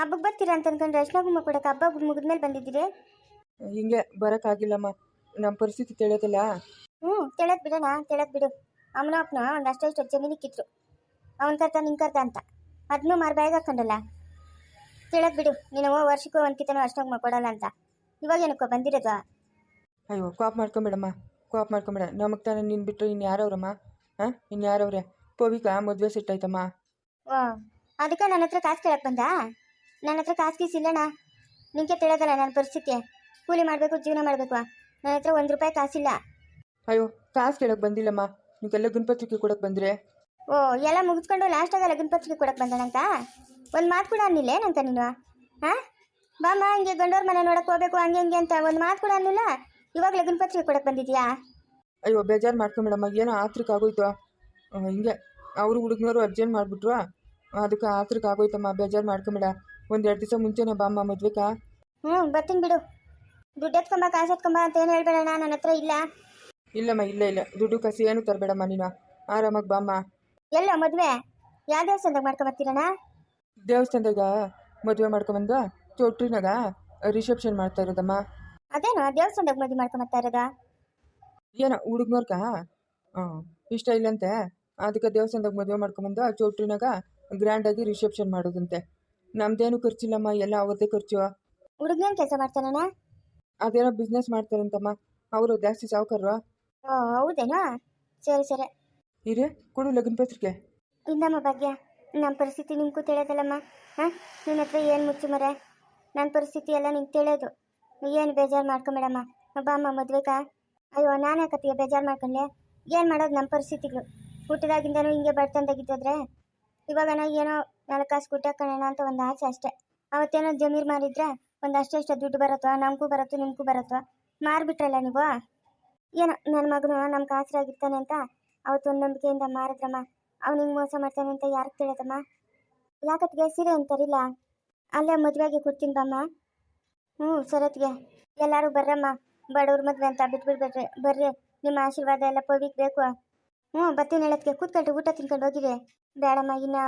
ಹಬ್ಬಕ್ಕೆ ಬರ್ತೀರಾ ಅಂತ ಅನ್ಕೊಂಡು ಅಷ್ಟು ಕುಂಕುಮ ಕೊಡಕ್ಕೆ ಹಬ್ಬ ಮುಗಿದ್ಮೇಲೆ ಬಂದಿದ್ದೀರಿ? ಹಿಂಗೆ ಬರೋಕ್ಕಾಗಿಲ್ಲಮ್ಮ. ನಮ್ಮ ಪರಿಸ್ಥಿತಿ ತಿಳಿಯೋದಿಲ್ಲ. ಹ್ಞೂ ತಿಳಕ್ ಬಿಡೋಣ ತಿಳಕ್ ಬಿಡು. ಅಮ್ಮನ ಅಪ್ಪನ ಒಂದು ಅಷ್ಟೆಷ್ಟು ಜಮೀನಿಕ್ಕಿದ್ರು. ಅವನ ಕರ್ತ ನಿನ್ ಕರ್ತ ಅಂತ. ಅದನ್ನೂ ಮಾರು ಬಾಯಿಗೆ ಹಾಕೊಂಡಲ್ಲ. ತಿಳಕ್ ಬಿಡು ನೀನು ವರ್ಷಕ್ಕೂ ಒಂದು ಕಿತನೂ ಹೋಗಿ ಕೊಡಲ್ಲ ಅಂತ. ಇವಾಗ ಏನಕ್ಕೋ ಬಂದಿರೋದು? ಅಯ್ಯೋ ಕಾಪ್ ಮಾಡ್ಕೊಂಬೇಡಮ್ಮ. ಕಾಪ್ ಮಾಡ್ಕೊಂಬೇಡ. ನಮಗೆ ತಾನೇ ನೀನು ಬಿಟ್ಟರೆ ಇನ್ನು ಯಾರವ್ರಮ್ಮ? ಹಾಂ? ಇನ್ನು ಯಾರವ್ರೆ? ಪೋವಿಕಾ ಮದುವೆ ಸೆಟ್ ಆಯ್ತಮ್ಮ. ಓ ಅದಕ್ಕೆ ನನ್ನ ಹತ್ರ ಕಾಸು ಕೇಳಕ್ಕೆ ಬಂದ? ನನ್ನ ಹತ್ರ ಕಾಸು ಗೀಸ್ ಇಲ್ಲಣ್ಣ. ನಿಂಗೆ ತಿಳಿಯೋದಲ್ಲ ನನ್ನ ಪರಿಸ್ಥಿತಿ. ಕೂಲಿ ಮಾಡಬೇಕು ಜೀವನ ಮಾಡಬೇಕು. ನನ್ನ ಹತ್ರ ಒಂದು ರೂಪಾಯಿ ಕಾಸಿಲ್ಲ ಅಯ್ಯೋ ಕಾಸು ಕೇಳೋಕೆ ಬಂದಿಲ್ಲಮ್ಮ. ನೀವೆಲ್ಲ ಗುಣಪತ್ರಿಕೆ ಕೊಡೋಕೆ ಬಂದ್ರೆ? ಓ ಎಲ್ಲ ಮುಗಿಸ್ಕೊಂಡು ಲಾಸ್ಟಾಗ ಲಗ್ನ ಪತ್ರಿಕೆ ಕೊಡಕ್ಕೆ ಬಂದನಂತ? ಒಂದು ಮಾತು ಕೂಡ ಅನ್ನಿಲ್ಲ ಏನಂತ ನೀನು? ಹಾಂ? ಬಾಮ್ಮ ಹಂಗೆ ಗಂಡೋರ್ ಮನೆ ನೋಡಕ್ಕೆ ಹೋಗ್ಬೇಕು ಹಂಗೆ ಹಂಗೆ ಅಂತ ಒಂದು ಮಾತು ಕೂಡ ಅನ್ನಿಲ್ಲ? ಇವಾಗ ಲಗ್ನ ಪತ್ರಿಕೆ ಕೊಡಕ್ಕೆ ಬಂದಿದ್ಯಾ? ಅಯ್ಯೋ ಬೇಜಾರು ಮೇಡಮ್. ಏನೋ ಆತ್ರಕ್ಕೆ ಆಗೋಯ್ತು. ಹಿಂಗೆ ಅವರು ಹುಡುಗನವರು ಅರ್ಜೆಂಟ್ ಮಾಡಿಬಿಟ್ರು. ಅದಕ್ಕೆ ಆತ್ರಕ್ಕೆ ಆಗೋಯ್ತಮ್ಮ. ಬೇಜಾರು ಮಾಡ್ಕೊಂಬೇಡ ಒಂದು ಎರಡು ದಿವಸ ಮುಂಚೆನೇ ಬಾಮ್ಮ ಮದ್ವೆಕಾ ಹ್ಞೂ ಬರ್ತೀನಿ ಬಿಡು. ದುಡ್ಡು ಎತ್ಕೊಂಬ ಕಾಸು ಎತ್ಕೊಂಬ ಅಂತ ಏನು ಹೇಳ್ಬೇಡಣ ನನ್ನ ಹತ್ರ ಇಲ್ಲ. ಇಲ್ಲಮ್ಮ ಇಲ್ಲ ಇಲ್ಲ. ದುಡ್ಡು ಕಸಿ ಏನು ತರಬೇಡಮ್ಮ ನೀನು. ಆರಾಮಾಗಿ ಬಾಮ್ಮ ಎಲ್ಲ ಮದುವೆ? ಯಾವ ದೇವಸ್ಥಾನದಾಗ ಮಾಡ್ಕೊಂಬರ್ತೀರಣ್ಣ ದೇವಸ್ಥಾನದಾಗ ಮದುವೆ ಮಾಡ್ಕೊಂಬಂದು ಚೌಟ್ರಿನಾಗ ರಿಸೆಪ್ಷನ್ ಮಾಡ್ತಾ ಇರೋದಮ್ಮ. ಅದೇನೋ ದೇವಸ್ಥಾನದಾಗ ಮದುವೆ ಮಾಡ್ಕೊಂಬರ್ತಾ ಇರೋದಾ? ಏನೋ ಹುಡುಗ್ನೋರ್ಕ? ಹಾಂ ಇಷ್ಟ ಇಲ್ಲಂತೆ. ಅದಕ್ಕೆ ದೇವಸ್ಥಾನದಾಗ ಮದುವೆ ಮಾಡ್ಕೊಂಬಂದು ಚೌಟ್ರಿನಾಗ ಗ್ರ್ಯಾಂಡಾಗಿ ರಿಸೆಪ್ಷನ್ ಮಾಡೋದಂತೆ. ನಮ್ದೇನು ಖರ್ಚಿಲ್ಲಮ್ಮ ಎಲ್ಲ ಅವ್ರದ್ದೇ ಖರ್ಚು. ಹುಡುಗನೇನು ಕೆಲಸ ಮಾಡ್ತಾನಣ್ಣ ಅದೇನೋ ಬಿಸ್ನೆಸ್ ಮಾಡ್ತಾರಂತಮ್ಮ ಅವರು ಜಾಸ್ತಿ ಸಾವುಕಾರರು. ಓ ಹೌದೇನಾ? ಸರಿ ಸರಿ. ಇರೇ ಕೊಡು ಲಗ್ನ ಪತ್ರಿಕೆ. ಇಲ್ಲಮ್ಮ ಭಾಗ್ಯ ನಮ್ಮ ಪರಿಸ್ಥಿತಿ ನಿಮ್ಗೂ ತಿಳಿಯೋದಲ್ಲಮ್ಮ. ಹಾಂ? ನಿನ್ನ ಹತ್ರ ಏನು ಮುಚ್ಚು ಮರೆ? ನನ್ನ ಪರಿಸ್ಥಿತಿ ಎಲ್ಲ ನಿಂಗೆ ತಿಳಿಯೋದು. ಏನು ಬೇಜಾರು ಮಾಡ್ಕೊಂಬೇಡಮ್ಮ. ಬಾಮ್ಮ ಮದ್ವೆಗ? ಅಯ್ಯೋ ನಾನು ಯಾಕತ್ತೀಯ ಬೇಜಾರು ಮಾಡ್ಕೊಂಡೆ ಏನು ಮಾಡೋದು ನಮ್ಮ ಪರಿಸ್ಥಿತಿಗಳು? ಹುಟ್ಟಿದಾಗಿಂದನೂ ಹಿಂಗೆ ಬಡ್ತಂದಾಗಿದ್ದಾದ್ರೆ ಇವಾಗ ನಾ ಏನೋ ನಾಲ್ಕು ಕಾಸು ಕಣ ಅಂತ ಒಂದು ಆಸೆ ಅಷ್ಟೇ. ಅವತ್ತೇನೋ ಜಮೀರ್ ಮಾರಿದ್ರೆ ಒಂದು ಅಷ್ಟೆಷ್ಟು ದುಡ್ಡು ಬರುತ್ತೋ ನಮಗೂ ಬರುತ್ತೋ ನಿಮಗೂ ಬರುತ್ತೋ ಮಾರಿಬಿಟ್ರಲ್ಲ ನೀವು? ಏನೋ ನನ್ನ ಮಗನು ನಮ್ಗೆ ಆಸರಾಗಿರ್ತಾನೆ ಅಂತ ಅವತ್ತೊಂದು ನಂಬಿಕೆಯಿಂದ ಮಾರಿದ್ರಮ್ಮ. ಅವ್ನು ಹಿಂಗೆ ಮೋಸ ಮಾಡ್ತಾನೆ ಅಂತ ಯಾರಿಗೆ ತಿಳಿದಮ್ಮ ಯಾಕತ್ಗೆ? ಸೀರೆ ಅಂತಾರಿಲ್ಲ ಅಲ್ಲೇ ಮದುವೆಗೆ ಕೊಡ್ತೀನಿ ಬಮ್ಮ. ಹ್ಞೂ ಸರತ್ಗೆ ಎಲ್ಲರೂ ಬರ್ರಮ್ಮ. ಬಡವ್ರ ಮದುವೆ ಅಂತ ಬಿಟ್ಬಿಡ್ಬೇಡ್ರಿ. ಬರ್ರಿ, ನಿಮ್ಮ ಆಶೀರ್ವಾದ ಎಲ್ಲ ಪವಿಕ್ ಬೇಕು. ಹ್ಞೂ ಬರ್ತೀನಿ ಹೇಳತ್ಗೆ. ಕೂತ್ಕೊಳ್ರಿ, ಊಟ ತಿನ್ಕೊಂಡು ಹೋಗಿರಿ. ಬೇಡಮ್ಮ, ಇನ್ನು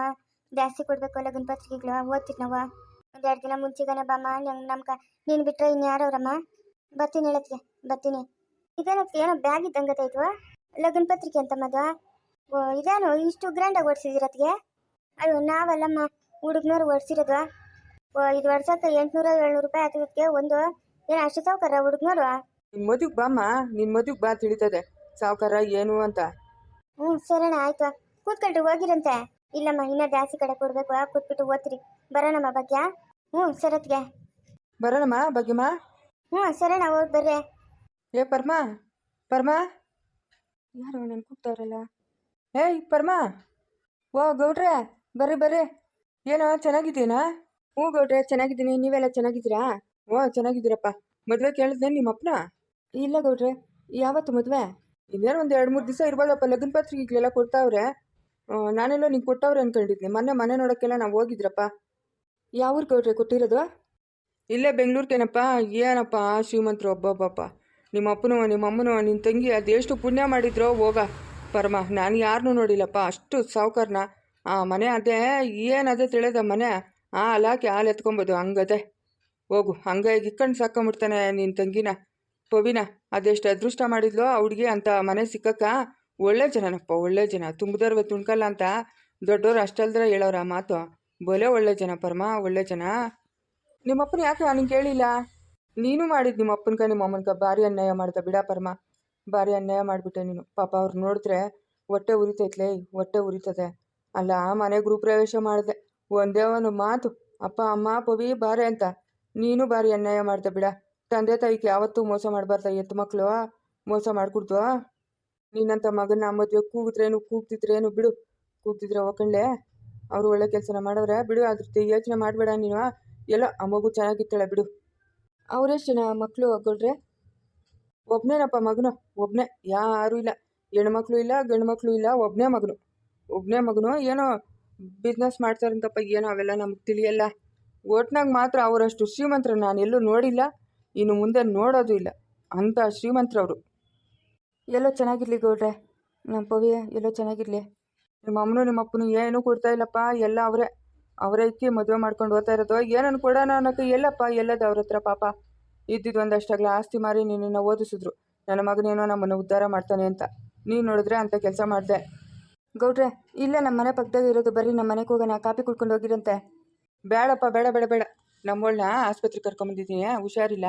ಜಾಸ್ತಿ ಕೊಡಬೇಕು ಅಲ್ಲ ಪತ್ರಿಕೆಗಳು ಓದ್ತೀನಿ ನಾವು ಒಂದು ಎರಡು ದಿನ ಮುಂಚೆಗಾನೆ ಬಮ್ಮ ನಂಗೆ ನಮ್ಕ ನೀನ್ ಬಿಟ್ಟರೆ ಇನ್ನು ಯಾರವ್ರಮ್ಮ ಬರ್ತೀನಿ ಹೇಳತ್ಗೆ ಬರ್ತೀನಿ. ಇದೇನಕ್ಕೆ ಏನೋ ಬ್ಯಾಗ್ ಇದ್ದಂಗತೈತು ಲಗ್ನ ಪತ್ರಿಕೆ ಅಂತ ಮದ್ವ? ಓ ಇದೇನು ಇಷ್ಟು ಗ್ರ್ಯಾಂಡಾಗಿ ಓಡಿಸಿದಿರತ್ಗೆ? ಅಯ್ಯೋ ನಾವಲ್ಲಮ್ಮ ಹುಡುಗ್ನವ್ರು ಓಡಿಸಿರೋದು. ಓ ಇದು ವರ್ಷಕ್ಕೆ ಎಂಟುನೂರ ಏಳ್ನೂರು ರೂಪಾಯಿ ಆಗ್ತದಕ್ಕೆ ಒಂದು. ಏನು ಅಷ್ಟು ಸಾವುಕಾರ ಹುಡುಗ್ನವ್ರು ನಿನ್ ಮದುವೆ ಬಾಮ್ಮ ನಿನ್ ಮದುವೆ ಬಾ ತಿಳಿತದೆ ಸಾವುಕಾರ ಏನು ಅಂತ? ಹ್ಞೂ ಸರಣ ಆಯ್ತು. ಕೂತ್ಕೊಂಡ್ರಿ ಹೋಗಿರಂತೆ. ಇಲ್ಲಮ್ಮ ಇನ್ನೂ ಜಾಸ್ತಿ ಕಡೆ ಕೊಡಬೇಕು ಕೂತ್ಬಿಟ್ಟು ಓದ್ರಿ ಬರೋಣಮ್ಮ ಭಾಗ್ಯ ಹ್ಞೂ ಸರತ್ಗೆ ಬರೋಣಮ್ಮ ಭಾಗ್ಯಮ್ಮ ಹ್ಞೂ ಸರಣ ಹೋಗಿ ಬರ್ರಿ. ಏ ಪರ್ಮ? ಪರ್ಮ? ಯಾರು ನನ್ನ ಕೂಗ್ತಾವ್ರಲ್ಲ? ಏಯ್ ಪರ್ಮ? ಓ ಗೌಡ್ರೆ ಬರ್ರಿ ಬರ್ರಿ. ಏನೋ ಚೆನ್ನಾಗಿದ್ದೀನಾ? ಹ್ಞೂ ಗೌಡ್ರೆ ಚೆನ್ನಾಗಿದ್ದೀನಿ. ನೀವೆಲ್ಲ ಚೆನ್ನಾಗಿದ್ದೀರಾ? ಓ ಚೆನ್ನಾಗಿದ್ದೀರಪ್ಪ. ಮದುವೆ ಕೇಳಿದ್ನೆ ನಿಮ್ಮ ಅಪ್ಪನ ಇಲ್ಲ ಗೌಡ್ರೆ ಯಾವತ್ತು ಮದುವೆ? ಇನ್ನೇನು ಒಂದು ಎರಡು ಮೂರು ದಿವಸ ಇರ್ಬೋದಪ್ಪ ಲಗ್ನ ಪತ್ರಿಕೆಗಳೆಲ್ಲ ಕೊಡ್ತಾವ್ರೆ. ನಾನೆಲ್ಲೋ ನಿಂಗೆ ಕೊಟ್ಟವ್ರೆ ಅನ್ಕೊಂಡಿದ್ನಿ. ಮೊನ್ನೆ ಮನೆ ನೋಡೋಕ್ಕೆಲ್ಲ ನಾವು ಹೋಗಿದ್ರಪ್ಪ. ಯಾವ ಊರು ಗೌಡ್ರೆ ಕೊಟ್ಟಿರೋದು? ಇಲ್ಲೇ ಬೆಂಗಳೂರಿಗೇನಪ್ಪ ಏನಪ್ಪ ಶ್ರೀಮಂತರು? ಒಬ್ಬೊಬ್ಬಪ್ಪ ನಿಮ್ಮ ಅಪ್ಪನೋ ನಿಮ್ಮ ಅಮ್ಮನೋ ನಿನ್ನ ತಂಗಿ ಅದು ಎಷ್ಟು ಪುಣ್ಯ ಮಾಡಿದ್ರೋ ಹೋಗ. ಪರಮ, ನಾನು ಯಾರನ್ನೂ ನೋಡಿಲ್ಲಪ್ಪ. ಅಷ್ಟು ಸಾವುಕಾರನ. ಆ ಮನೆ ಅದೇ ಏನದೇ ತಿಳಿದ ಮನೆ. ಆ ಅಲಾಕಿ ಹಾಲು ಎತ್ಕೊಬೋದು, ಹಂಗದೆ. ಹೋಗು ಹಂಗೆ ಇಕ್ಕಂಡು ಸಾಕೊಂಬಿಡ್ತಾನೆ ನಿನ್ನ ತಂಗಿನ. ಪವಿನ, ಅದೆಷ್ಟು ಅದೃಷ್ಟ ಮಾಡಿದ್ಲೋ ಆ ಹುಡುಗಿ ಅಂತ ಮನೆ ಸಿಕ್ಕಕ್ಕ ಒಳ್ಳೆ ಜನನಪ್ಪ, ಒಳ್ಳೆ ಜನ. ತುಂಬಿದರ್ವೆ ತುಣ್ಕಲ್ಲ ಅಂತ ದೊಡ್ಡವ್ರು ಅಷ್ಟಲ್ದ್ರೆ ಹೇಳೋರ ಆ ಮಾತು. ಬಲೆ ಒಳ್ಳೆ ಜನ, ಪರಮ ಒಳ್ಳೆ ಜನ. ನಿಮ್ಮಪ್ಪನ ಯಾಕೆ ನನಗೆ ಕೇಳಿಲ್ಲ ನೀನು ಮಾಡಿದ್ದು ನಿಮ್ಮ ಅಪ್ಪನ್ಕ ನಿಮ್ಮ ಭಾರಿ ಅನ್ಯಾಯ ಮಾಡ್ದ ಬಿಡ ಪರಮ. ಭಾರಿ ಅನ್ಯಾಯ ಮಾಡಿಬಿಟ್ಟೆ ನೀನು. ಪಾಪ ಅವ್ರು ನೋಡಿದ್ರೆ ಹೊಟ್ಟೆ ಉರಿತೈತ್ಲೇ, ಹೊಟ್ಟೆ ಉರಿತದೆ. ಅಲ್ಲ ಮನೆ ಗೃಹಪ್ರವೇಶ ಮಾಡಿದೆ. ಒಂದೇ ಒಂದು ಮಾತು. ಅಪ್ಪ, ಅಮ್ಮ, ಪವಿ ಬಾರೆ ಅಂತ. ನೀನು ಭಾರಿ ಅನ್ಯಾಯ ಮಾಡ್ದೆ ಬಿಡ. ತಂದೆ ತಾಯಿಗೆ ಯಾವತ್ತೂ ಮೋಸ ಮಾಡಬಾರ್ದ, ಎತ್ತು ಮಕ್ಕಳು ಮೋಸ ಮಾಡಿಕೊಡ್ತು ನಿನ್ನಂಥ ಮಗನ ಮದುವೆ ಕೂಗಿದ್ರೇನು ಕೂಗ್ತಿದ್ರೇನು ಬಿಡು. ಕೂಗ್ತಿದ್ರೆ ಹೋಗ್ಕಂಡ್ಲೆ ಅವರು ಒಳ್ಳೆ ಕೆಲಸನ ಮಾಡವ್ರೆ. ಬಿಡು ಅದ್ರ ಯೋಚನೆ ಮಾಡಬೇಡ ನೀನು. ಎಲ್ಲ ಆ ಮಗು ಚೆನ್ನಾಗಿತ್ತಾಳೆ ಬಿಡು. ಅವರೆಷ್ಟು ಜನ ಮಕ್ಕಳು ಕೊಡ್ರೆ ಒಬ್ಬನೇನಪ್ಪ ಮಗನು? ಒಬ್ಬನೇ ಯಾರೂ ಇಲ್ಲ. ಹೆಣ್ಮಕ್ಳು ಇಲ್ಲ ಗಂಡು ಮಕ್ಕಳು ಇಲ್ಲ ಒಬ್ಬನೇ ಮಗನು. ಒಬ್ಬನೇ ಮಗನು ಏನೋ ಬಿಸ್ನೆಸ್ ಮಾಡ್ತಾರಂತಪ್ಪ, ಏನೋ ಅವೆಲ್ಲ ನಮಗೆ ತಿಳಿಯಲ್ಲ. ಒಟ್ನಾಗ ಮಾತ್ರ ಅವರಷ್ಟು ಶ್ರೀಮಂತರು ನಾನು ಎಲ್ಲೂ ನೋಡಿಲ್ಲ. ಇನ್ನು ಮುಂದೆ ನೋಡೋದು ಇಲ್ಲ. ಅಂಥ ಶ್ರೀಮಂತರವರು ಎಲ್ಲೋ ಚೆನ್ನಾಗಿರ್ಲಿ ಗೌಡ್ರೆ. ನಮ್ಮ ಪವಿ ಎಲ್ಲೋ ಚೆನ್ನಾಗಿರ್ಲಿ. ನಿಮ್ಮ ಅಮ್ಮನೂ ನಿಮ್ಮ ಅಪ್ಪನು ಏನೂ ಕೊಡ್ತಾ ಇಲ್ಲಪ್ಪ. ಎಲ್ಲ ಅವರೇ. ಅವರೇ ಇಕ್ಕಿ ಮದುವೆ ಮಾಡ್ಕೊಂಡು ಓದ್ತಾ ಇರೋದು. ಏನನ್ನು ಕೊಡೋಣ ಅನ್ನೋಕೆ ಎಲ್ಲಪ್ಪ, ಎಲ್ಲದ ಅವ್ರ ಹತ್ರ ಪಾಪ. ಇದ್ದಿದ್ದು ಒಂದಷ್ಟಾಗಲ ಆಸ್ತಿ ಮಾರಿ ನಿನ್ನನ್ನು ಓದಿಸಿದ್ರು. ನನ್ನ ಮಗನೇನೋ ನಮ್ಮನ್ನು ಉದ್ಧಾರ ಮಾಡ್ತಾನೆ ಅಂತ. ನೀನು ನೋಡಿದ್ರೆ ಅಂತ ಕೆಲಸ ಮಾಡಿದೆ. ಗೌಡ್ರೆ, ಇಲ್ಲೇ ನಮ್ಮ ಮನೆ ಪಕ್ಕದಾಗ ಇರೋದು. ಬರ್ರಿ ನಮ್ಮ ಮನೆಗೆ ಹೋಗೋಣ. ಕಾಪಿ ಕುಡ್ಕೊಂಡು ಹೋಗಿರಂತೆ. ಬೇಡಪ್ಪ ಬೇಡ ಬೇಡ ಬೇಡ. ನಮ್ಮವಳನ್ನ ಆಸ್ಪತ್ರೆಗೆ ಕರ್ಕೊಂಬಂದಿದ್ದೀನಿ. ಹುಷಾರಿಲ್ಲ.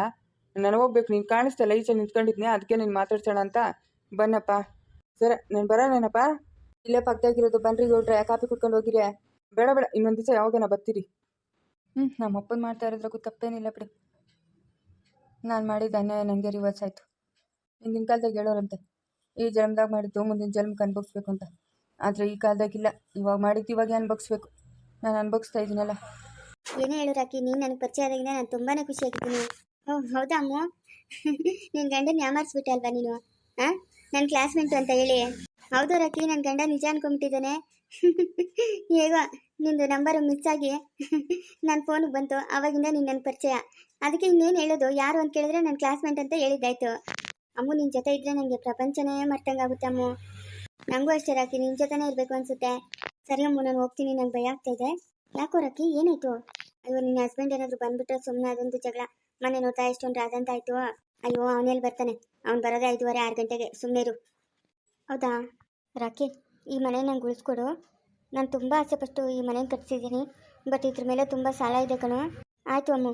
ನಾನು ಹೋಗ್ಬೇಕು. ನೀನು ಕಾಣಿಸ್ತಲ್ಲ ಈಚೆ ನಿಂತ್ಕೊಂಡಿದ್ನಿ. ಅದಕ್ಕೆ ನೀನು ಮಾತಾಡ್ಸೋಣ ಅಂತ. ಬನ್ನಪ್ಪ. ಸರಿ, ನಾನು ಬರೋಣೇನಪ್ಪ ಇಲ್ಲೇ ಪಕ್ಕದಾಗಿರೋದು. ಬನ್ರಿ ಗೌಡ್ರೆ ಕಾಪಿ ಕುಡ್ಕೊಂಡು ಹೋಗಿರಿ. ಬೇಡ ಬೇಡ. ಇನ್ನೊಂದು ದಿವಸ ಯಾವಾಗನ ಬರ್ತೀರಿ? ಹ್ಞೂ ನಮ್ಮ ಅಪ್ಪನ ಮಾಡ್ತಾ ಇರೋದ್ರಾಗೂ ತಪ್ಪೇನಿಲ್ಲ ಬಿಡಿ. ನಾನು ಮಾಡಿದ ಅನ್ಯಾಯ ನನಗೆ ರಿವರ್ಸ್ ಆಯಿತು. ಹಿಂದಿನ ಕಾಲದಾಗ ಹೇಳೋರಂತೆ. ಈ ಜನ್ಮದಾಗ ಮಾಡಿದ್ದು ಮುಂದಿನ ಜನ್ಮಕ್ಕೆ ಅನುಭವಿಸ್ಬೇಕು ಅಂತ. ಆದರೆ ಈ ಕಾಲದಾಗಿಲ್ಲ ಇವಾಗ ಮಾಡಿದ್ದು ಇವಾಗ ಅನುಭವಿಸ್ಬೇಕು. ನಾನು ಅನುಭವಿಸ್ತಾ ಇದ್ದೀನಲ್ಲ ಏನೇ ಹೇಳು ನೀನು ನನಗೆ ಪರಿಚಯ ಆದಾಗಿಂದ ನಾನು ತುಂಬಾ ಖುಷಿಯಾಗಿದ್ದೀನಿ ಓ ಹೌದಾ ಅಮ್ಮ? ನಿನ್ನ ಗಂಡನ ಯಾಮಾರಿಸ್ಬಿಟ್ಟೆ ನೀನು? ಹಾಂ ನನ್ನ ಕ್ಲಾಸ್ಮೇಟು ಅಂತ ಹೇಳಿ. ಹೌದು ರಾಕಿ ನನ್ನ ಗಂಡ ನಿಜ ಅನ್ಕೊಂಬಿಟ್ಟಿದ್ದಾನೆ. ಹೇಗೋ, ನಿಂದು ನಂಬರು ಮಿಸ್ ಆಗಿ ನನ್ನ ಫೋನಿಗೆ ಬಂತು. ಆವಾಗಿಂದ ನೀನು ಪರಿಚಯ. ಅದಕ್ಕೆ ಇನ್ನೇನು ಹೇಳೋದು? ಯಾರು ಅಂತ ಕೇಳಿದ್ರೆ ನನ್ನ ಕ್ಲಾಸ್ಮೇಟ್ ಅಂತ ಹೇಳಿದ್ದಾಯ್ತು. ಅಮ್ಮು ನಿನ್ನ ಜೊತೆ ಇದ್ದರೆ ನನಗೆ ಪ್ರಪಂಚನೇ ಮರ್ತಂಗಾಗುತ್ತೆ ಅಮ್ಮು. ನನಗೂ ಅಷ್ಟೇ ರಾಕಿ ನಿನ್ನ ಜೊತೆನೇ ಇರಬೇಕು ಅನ್ಸುತ್ತೆ. ಸರಿ ಅಮ್ಮು, ನಾನು ಹೋಗ್ತೀನಿ. ನಂಗೆ ಭಯ ಆಗ್ತಾ ಇದೆ. ಯಾಕೋ ರಾಕಿ, ಏನಾಯ್ತು? ಅಯ್ಯೋ, ನಿನ್ನ ಹಸ್ಬೆಂಡ್ ಏನಾದ್ರು ಬಂದ್ಬಿಟ್ರೆ ಸುಮ್ಮನೆ ಅದೊಂದು ಜಗಳ. ಮನೆ ನೋಡ್ತಾ ಎಷ್ಟೊಂದು ರಾದಂತ ಆಯ್ತು. ಅಯ್ಯೋ ಅವನೆಲ್ಲಿ ಬರ್ತಾನೆ? ಅವ್ನು ಬರೋದೇ ಐದುವರೆ, ಆರು ಗಂಟೆಗೆ. ಸುಮ್ಮನೆ ಇರು. ಹೌದಾ? ರಾಕಿ, ಈ ಮನೆ ನಂಗೆ ಉಳಿಸ್ಕೊಡು. ನಾನು ತುಂಬ ಆಸೆಪಟ್ಟು ಈ ಮನೇನ ಕಟ್ಸಿದ್ದೀನಿ, ಬಟ್ ಇದ್ರ ಮೇಲೆ ತುಂಬ ಸಾಲ ಇದೆ ಕಣೋ. ಆಯಿತು ಅಮ್ಮು.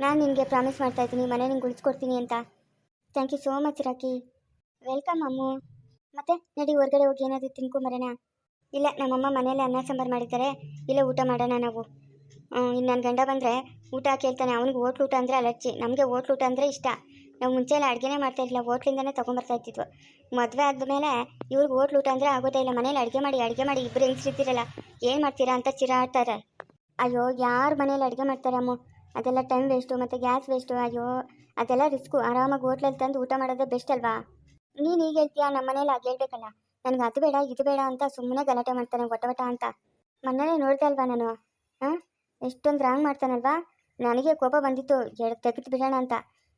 ನಾನು ನಿನಗೆ ಪ್ರಾಮಿಸ್ ಮಾಡ್ತಾ ಇದ್ದೀನಿ, ಮನೆ ನಿಂಗೆ ಉಳಿಸ್ಕೊಡ್ತೀನಿ ಅಂತ. Thank you so much Rocky. Welcome Ammu. ಮತ್ತೆ, ನಡಿ ಹೊರಗಡೆ ಹೋಗಿ ಏನಾದರೂ ತಿನ್ಕೊಂಬರೋಣ ಇಲ್ಲ, ನಮ್ಮಮ್ಮ ಮನೇಲಿ ಅನ್ನ ಸಾಂಬಾರು ಮಾಡಿದ್ದಾರೆ ಇಲ್ಲೇ ಊಟ ಮಾಡೋಣ ನಾವು. ಇನ್ನು ನನ್ನ ಗಂಡ ಬಂದರೆ ಊಟ ಕೇಳ್ತಾನೆ. ಅವ್ನಿಗೆ ಹೋಟ್ಲು ಊಟ ಅಂದರೆ ಅಲರ್ಜಿ. ನಮಗೆ ಹೋಟ್ಲು ಊಟ ಅಂದರೆ ಇಷ್ಟ. ನಾವು ಮುಂಚೆ ಎಲ್ಲ ಅಡುಗೆನೇ ಮಾಡ್ತಾ ಇರಲಿಲ್ಲ. ಹೋಟ್ಲಿಂದನೇ ತೊಗೊಂಬರ್ತಾ ಇದ್ದಿದ್ವು ಮದುವೆ ಆದಮೇಲೆ ಇವ್ರಿಗೆ ಹೋಟ್ಲು ಊಟ ಅಂದರೆ ಆಗೋದೇ ಇಲ್ಲ. ಮನೇಲಿ ಅಡುಗೆ ಮಾಡಿ ಅಡುಗೆ ಮಾಡಿ ಇಬ್ಬರು ಹೆಂಗ್ಸಿರ್ತೀರಲ್ಲ ಏನು ಮಾಡ್ತೀರಾ ಅಂತ ಚಿರಾಡ್ತಾರೆ. ಅಯ್ಯೋ, ಯಾರು ಮನೇಲಿ ಅಡುಗೆ ಮಾಡ್ತಾರೆ ಅಮ್ಮ? ಅದೆಲ್ಲ ಟೈಮ್ ವೇಸ್ಟು ಮತ್ತು ಗ್ಯಾಸ್ ವೇಸ್ಟು ಅಯ್ಯೋ, ಅದೆಲ್ಲ ರಿಸ್ಕು ಆರಾಮಾಗಿ ಹೋಟ್ಲಲ್ಲಿ ತಂದು ಊಟ ಮಾಡೋದೇ ಬೆಸ್ಟ್ ಅಲ್ವಾ? ನೀನು ಈಗ ಹೇಳ್ತೀಯಾ? ನಮ್ಮ ಮನೇಲಿ ಅದು ಹೇಳ್ಬೇಕಲ್ಲ. ನನಗೆ ಅದು ಬೇಡ, ಇದು ಬೇಡ ಅಂತ ಸುಮ್ಮನೆ ಗಲಾಟೆ ಮಾಡ್ತಾನೆ ಒಟ ಒಟ ಅಂತ. ಮೊನ್ನೆ ನೋಡ್ದೆ ಅಲ್ವಾ ನಾನು? ಹಾಂ ಎಷ್ಟೊಂದು ರಾಂಗ್ ಮಾಡ್ತಾನಲ್ವಾ? ನನಗೆ ಕೋಪ ಬಂದಿತ್ತು. ಎಡ್ ತೆಗೆದು ಬಿಡೋಣ ಅಂತ.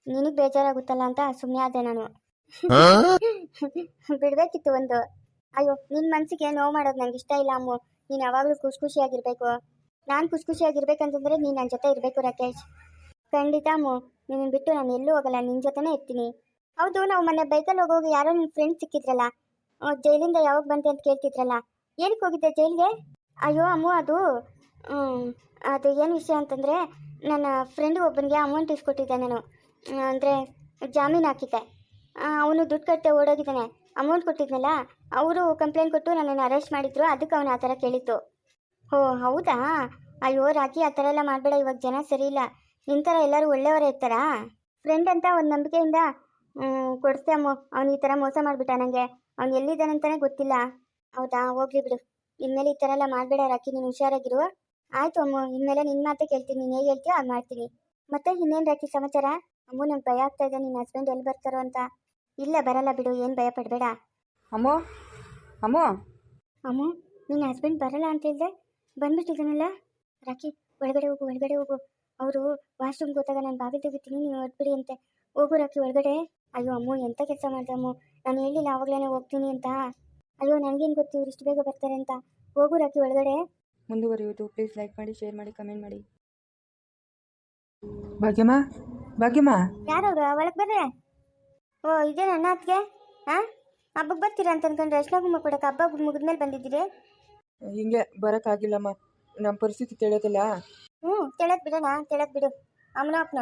ನಿನಗೆ ಬೇಜಾರಾಗುತ್ತಲ್ಲ ಅಂತ ಸುಮ್ಮನೆ ಆದೆ ನಾನು. ಬಿಡ್ಬೇಕಿತ್ತು ಒಂದು. ಅಯ್ಯೋ ನಿನ್ನ ಮನಸ್ಸಿಗೆ ನೋವು ಮಾಡೋದು ನಂಗೆ ಇಷ್ಟ ಇಲ್ಲ ಅಮ್ಮು. ನೀನು ಯಾವಾಗಲೂ ಖುಷಿ ಖುಷಿಯಾಗಿರ್ಬೇಕು ನಾನು ಖುಷಿ ಖುಷಿಯಾಗಿರ್ಬೇಕಂತಂದ್ರೆ ನೀನು ನನ್ನ ಜೊತೆ ಇರ್ಬೇಕು ರಾಕೇಶ್. ಖಂಡಿತ ಅಮ್ಮು. ನಿನ್ನ ಬಿಟ್ಟು ನಾನು ಎಲ್ಲೂ ಹೋಗಲ್ಲ. ನಿನ್ನ ಜೊತೆನೇ ಇರ್ತೀನಿ. ಹೌದು ನಾವು ಮೊನ್ನೆ ಬೈಕಲ್ಲಿ ಹೋಗೋಗಿ ಯಾರೋ ನಿನ್ ಫ್ರೆಂಡ್ ಸಿಕ್ಕಿದ್ರಲ್ಲ? ಜೈಲಿಂದ ಯಾವಾಗ ಬಂತೆ ಅಂತ ಕೇಳ್ತಿದ್ರಲ್ಲ? ಏನಕ್ಕೆ ಹೋಗಿದ್ದೆ ಜೈಲಿಗೆ? ಅಯ್ಯೋ ಅಮ್ಮು ಅದು ಅದು ಏನು ವಿಷಯ ಅಂತಂದರೆ ನನ್ನ ಫ್ರೆಂಡ್ ಒಬ್ಬನಿಗೆ ಅಮೌಂಟ್ ಇಸ್ಕೊಟ್ಟಿದ್ದೆ ನಾನು. ಅಂದರೆ ಜಾಮೀನು ಹಾಕಿದ್ದೆ. ಅವನು ದುಡ್ಡು ಕಟ್ಟೆ ಓಡೋಗಿದ್ದಾನೆ. ಅಮೌಂಟ್ ಕೊಟ್ಟಿದ್ನಲ್ಲ, ಅವರು ಕಂಪ್ಲೇಂಟ್ ಕೊಟ್ಟು ನನ್ನನ್ನು ಅರೆಸ್ಟ್ ಮಾಡಿದ್ರು. ಅದಕ್ಕೆ ಅವನು ಆ ಥರ ಕೇಳಿತ್ತು ಓ, ಹೌದಾ? ಅಯ್ಯೋ, ರಾಕಿ, ಆ ಥರ ಎಲ್ಲ ಮಾಡಬೇಡ. ಇವಾಗ ಜನ ಸರಿ ಇಲ್ಲ ನಿನ್ನ ಥರ ಎಲ್ಲರೂ ಒಳ್ಳೆಯವರೇ ಇರ್ತಾರಾ? ಫ್ರೆಂಡ್ ಅಂತ ಒಂದು ನಂಬಿಕೆಯಿಂದ ಕೊಡಿಸ್ದೆ ಅಮ್ಮ. ಅವ್ನು ಈ ಥರ ಮೋಸ ಮಾಡಿಬಿಟ್ಟ ನನಗೆ ಅವ್ನು ಎಲ್ಲಿದ್ದಾನಂತಾನೆ ಗೊತ್ತಿಲ್ಲ. ಹೌದಾ? ಹೋಗ್ಲಿ ಬಿಡು. ಇನ್ಮೇಲೆ ಈ ಥರ ಎಲ್ಲ ಮಾಡಬೇಡ ರಾಕಿ. ನೀನು ಹುಷಾರಾಗಿರು. ಆಯಿತು ಅಮ್ಮ ಇನ್ಮೇಲೆ ನಿನ್ನ ಮಾತೇ ಕೇಳ್ತೀನಿ ನೀನು ಹೇಗೆ ಹೇಳ್ತೀಯೋ ಅದು ಮಾಡ್ತೀನಿ. ಮತ್ತೆ ಇನ್ನೇನು ರಾಕಿ ಸಮಾಚಾರ? ಅಮ್ಮು ನಂಗೆ ಭಯ ಆಗ್ತಾ ಇದೆ ನಿನ್ನ ಹಸ್ಬೆಂಡ್ ಎಲ್ಲಿ ಬರ್ತಾರೋ ಅಂತ. ಇಲ್ಲ ಬರಲ್ಲ ಬಿಡು ಏನು ಭಯ ಪಡಬೇಡ. ಅಮ್ಮೋ ಅಮ್ಮೋ. ಅಮ್ಮ ನಿನ್ನ ಹಸ್ಬೆಂಡ್ ಬರಲ್ಲ ಅಂತ ಹೇಳಿದೆ ಬಂದ್ಬಿಟ್ಟಿದ್ದಾನಲ್ಲ? ರಾಕಿ ಒಳಗಡೆ ಹೋಗು ಒಳಗಡೆ ಹೋಗು. ಅವರು ವಾಶ್ರೂಮ್ ಗೊತ್ತಾಗ ನಾನು ಬಾಗಿಲು ತೆಗಿತೀನಿ ನೀವು ಹೊರಬಿಡಿ ಅಂತೆ. ಹೋಗು ರಾಕಿ ಒಳಗಡೆ. ಅಯ್ಯೋ ಅಮ್ಮು ಎಂಥ ಕೆಲಸ ಮಾಡಿದೆ ಅಮ್ಮು? ನಾನು ಹೇಳಿಲ್ಲ ಆವಾಗಲೇ ಹೋಗ್ತೀನಿ ಅಂತ. ಅಯ್ಯೋ ನನಗೇನು ಗೊತ್ತು ಇವ್ರು ಇಷ್ಟು ಬೇಗ ಬರ್ತಾರೆ ಅಂತ. ಹೋಗು ರಾಕಿ ಒಳಗಡೆ. ಮುಂದುವರಿಯುವುದು. ಪ್ಲೀಸ್ ಲೈಕ್ ಮಾಡಿ ಶೇರ್ ಮಾಡಿ ಕಮೆಂಟ್ ಮಾಡಿ. ಭಾಗ್ಯಮ್ಮ? ಭಾಗ್ಯಮ್ಮ? ಯಾರವ್ರು? ಒಳಗೆ ಬರ್ರೆ. ಓ ಇದೇ ನನ್ನ ಅತ್ತಿಗೆ? ಹಾಂ ಹಬ್ಬಕ್ಕೆ ಬರ್ತೀರಾ ಅಂತ ಅನ್ಕೊಂಡ್ರೆ ಅರ್ಶಿನ ಕುಂಕುಮ ಕೊಡಕ್ಕೆ ಹಬ್ಬ ಮುಗಿದ್ಮೇಲೆ ಬಂದಿದ್ದೀರಿ. ಹಿಂಗೆ ಬರೋಕ್ಕಾಗಿಲ್ಲಮ್ಮ. ನಮ್ಮ ಪರಿಸ್ಥಿತಿ ತಿಳಿಯೋದಿಲ್ಲ. ಹ್ಞೂ ತೆಳದ್ ಬಿಡೋಣ ತೆಳದ್ ಬಿಡು. ಅಮ್ಮನ ಅಪ್ಪನ